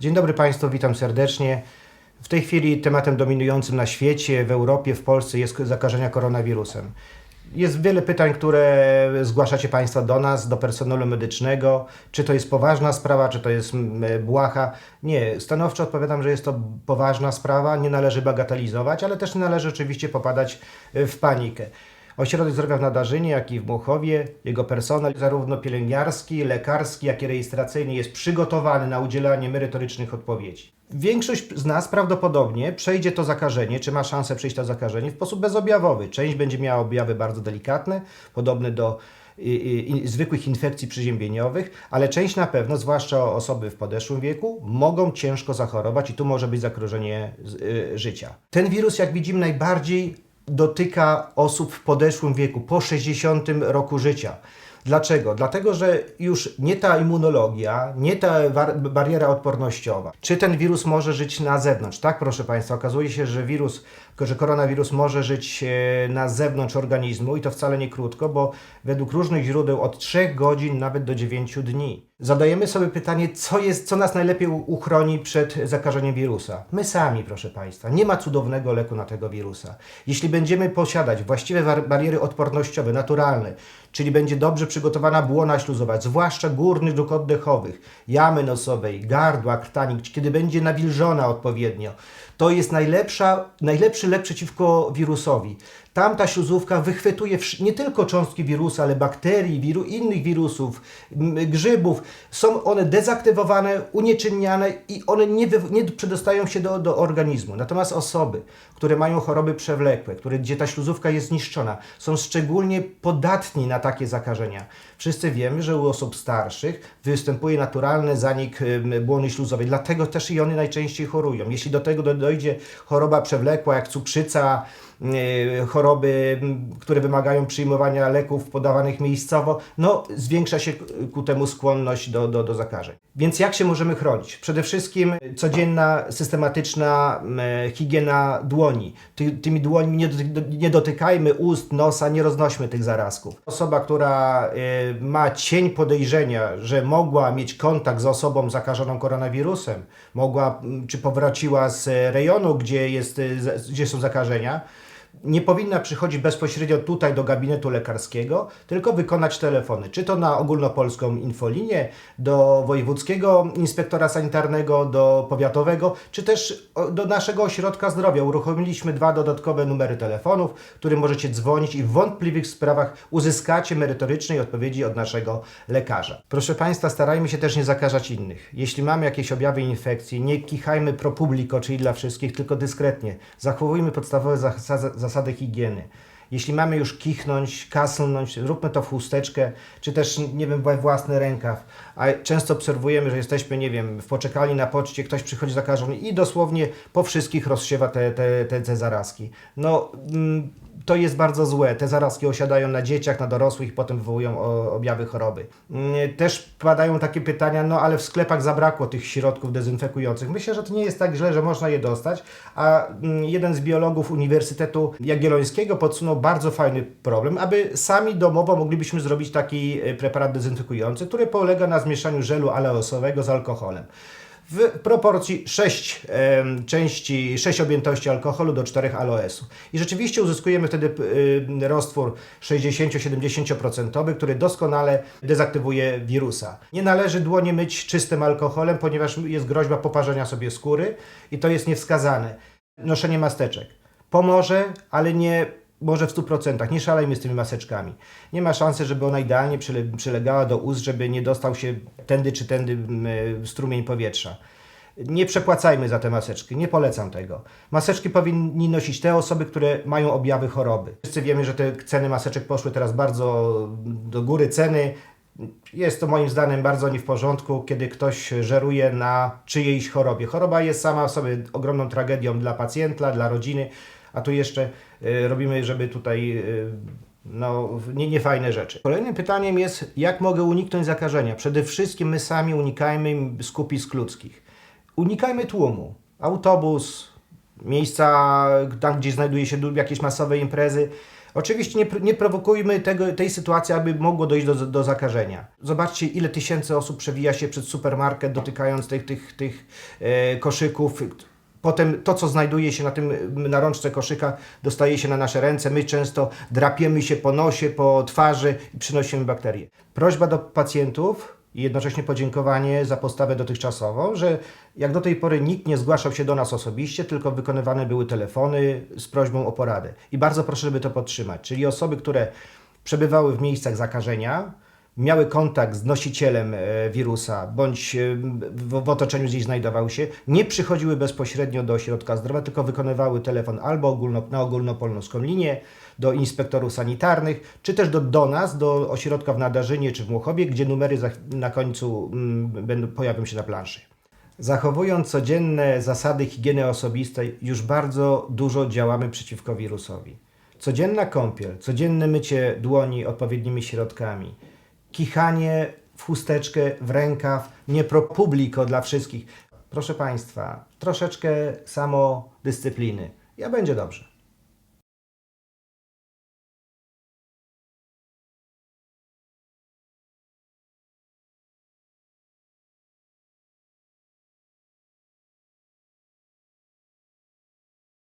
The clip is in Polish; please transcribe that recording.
Dzień dobry Państwu, witam serdecznie. W tej chwili tematem dominującym na świecie, w Europie, w Polsce jest zakażenia koronawirusem. Jest wiele pytań, które zgłaszacie Państwo do nas, do personelu medycznego. Czy to jest poważna sprawa, czy to jest błaha? Nie, stanowczo odpowiadam, że jest to poważna sprawa, nie należy bagatelizować, ale też nie należy oczywiście popadać e, w panikę. Ośrodek Zdrowia w Nadarzynie, jak i w Muchowie, jego personel, zarówno pielęgniarski, lekarski, jak i rejestracyjny, jest przygotowany na udzielanie merytorycznych odpowiedzi. Większość z nas prawdopodobnie przejdzie to zakażenie, czy ma szansę przejść to zakażenie w sposób bezobjawowy. Część będzie miała objawy bardzo delikatne, podobne do i, i, zwykłych infekcji przyziębieniowych, ale część na pewno, zwłaszcza osoby w podeszłym wieku, mogą ciężko zachorować i tu może być zagrożenie y, życia. Ten wirus, jak widzimy, najbardziej dotyka osób w podeszłym wieku, po 60 roku życia. Dlaczego? Dlatego, że już nie ta immunologia, nie ta bariera odpornościowa. Czy ten wirus może żyć na zewnątrz? Tak, proszę Państwa, okazuje się, że wirus, że koronawirus może żyć e, na zewnątrz organizmu i to wcale nie krótko, bo według różnych źródeł od 3 godzin nawet do 9 dni. Zadajemy sobie pytanie, co, jest, co nas najlepiej uchroni przed zakażeniem wirusa? My sami, proszę Państwa. Nie ma cudownego leku na tego wirusa. Jeśli będziemy posiadać właściwe bariery odpornościowe, naturalne, czyli będzie dobrze przygotowana błona śluzowa, zwłaszcza górnych dróg oddechowych, jamy nosowej, gardła, krtanik, kiedy będzie nawilżona odpowiednio, to jest najlepsza, najlepszy lek przeciwko wirusowi. Tamta śluzówka wychwytuje nie tylko cząstki wirusa, ale bakterii, wiru, innych wirusów, grzybów. Są one dezaktywowane, unieczynniane i one nie, nie przedostają się do, do organizmu. Natomiast osoby, które mają choroby przewlekłe, które, gdzie ta śluzówka jest zniszczona, są szczególnie podatni na takie zakażenia. Wszyscy wiemy, że u osób starszych występuje naturalny zanik błony śluzowej, dlatego też i one najczęściej chorują. Jeśli do tego dojdzie choroba przewlekła, jak cukrzyca, choroby, które wymagają przyjmowania leków podawanych miejscowo, no zwiększa się ku temu skłonność do, do, do zakażeń. Więc jak się możemy chronić? Przede wszystkim codzienna, systematyczna higiena dłoni. Ty, tymi dłońmi nie, nie dotykajmy ust, nosa, nie roznośmy tych zarazków. Osoba, która y, ma cień podejrzenia, że mogła mieć kontakt z osobą zakażoną koronawirusem, mogła czy powróciła z rejonu, gdzie, jest, gdzie są zakażenia, nie powinna przychodzić bezpośrednio tutaj do gabinetu lekarskiego, tylko wykonać telefony. Czy to na ogólnopolską infolinię, do wojewódzkiego inspektora sanitarnego, do powiatowego, czy też do naszego ośrodka zdrowia. Uruchomiliśmy dwa dodatkowe numery telefonów, którym możecie dzwonić i w wątpliwych sprawach uzyskacie merytorycznej odpowiedzi od naszego lekarza. Proszę Państwa, starajmy się też nie zakażać innych. Jeśli mamy jakieś objawy infekcji, nie kichajmy pro publico, czyli dla wszystkich, tylko dyskretnie. Zachowujmy podstawowe zasady zasady higieny. Jeśli mamy już kichnąć, kasnąć, róbmy to w chusteczkę, czy też, nie wiem, we własny rękaw. A często obserwujemy, że jesteśmy, nie wiem, w poczekalni na poczcie, ktoś przychodzi zakażony i dosłownie po wszystkich rozsiewa te, te, te, te zarazki. No, mm, to jest bardzo złe. Te zarazki osiadają na dzieciach, na dorosłych potem wywołują objawy choroby. Mm, też padają takie pytania, no ale w sklepach zabrakło tych środków dezynfekujących. Myślę, że to nie jest tak źle, że można je dostać, a mm, jeden z biologów Uniwersytetu Jagiellońskiego podsunął bardzo fajny problem, aby sami domowo moglibyśmy zrobić taki e, preparat dezynfekujący, który polega na zmieszaniu żelu aleosowego z alkoholem w proporcji 6 e, części, 6 objętości alkoholu do 4 aloesu. I rzeczywiście uzyskujemy wtedy e, roztwór 60-70%, który doskonale dezaktywuje wirusa. Nie należy dłonie myć czystym alkoholem, ponieważ jest groźba poparzenia sobie skóry i to jest niewskazane. Noszenie masteczek pomoże, ale nie może w 100%. Nie szalejmy z tymi maseczkami. Nie ma szansy, żeby ona idealnie przylegała do ust, żeby nie dostał się tędy czy tędy mm, strumień powietrza. Nie przepłacajmy za te maseczki, nie polecam tego. Maseczki powinni nosić te osoby, które mają objawy choroby. Wszyscy wiemy, że te ceny maseczek poszły teraz bardzo do góry ceny. Jest to moim zdaniem bardzo nie w porządku, kiedy ktoś żeruje na czyjejś chorobie. Choroba jest sama w sobie ogromną tragedią dla pacjenta, dla rodziny a tu jeszcze robimy, żeby tutaj y, no, nie, niefajne rzeczy. Kolejnym pytaniem jest, jak mogę uniknąć zakażenia? Przede wszystkim my sami unikajmy skupisk ludzkich. Unikajmy tłumu. Autobus, miejsca tam, gdzie znajduje się jakieś masowe imprezy. Oczywiście nie, nie prowokujmy tego, tej sytuacji, aby mogło dojść do, do zakażenia. Zobaczcie, ile tysięcy osób przewija się przed supermarket, dotykając tych, tych, tych e, koszyków. Potem to, co znajduje się na tym na rączce koszyka, dostaje się na nasze ręce. My często drapiemy się po nosie, po twarzy i przynosimy bakterie. Prośba do pacjentów i jednocześnie podziękowanie za postawę dotychczasową, że jak do tej pory nikt nie zgłaszał się do nas osobiście, tylko wykonywane były telefony z prośbą o poradę. I bardzo proszę, żeby to podtrzymać. Czyli osoby, które przebywały w miejscach zakażenia, miały kontakt z nosicielem e, wirusa, bądź e, w, otoczeniu gdzieś znajdowały się, nie przychodziły bezpośrednio do ośrodka zdrowia, tylko wykonywały telefon albo ogólno, na ogólnopolską linię, do inspektorów sanitarnych, czy też do, do nas, do ośrodka w Nadarzynie czy w Młochowie, gdzie numery za, na końcu mm, będą, pojawią się na planszy. Zachowując codzienne zasady higieny osobistej, już bardzo dużo działamy przeciwko wirusowi. Codzienna kąpiel, codzienne mycie dłoni odpowiednimi środkami, kichanie w chusteczkę, w rękaw, nie pro publico dla wszystkich. Proszę Państwa, troszeczkę samodyscypliny. Ja będzie dobrze.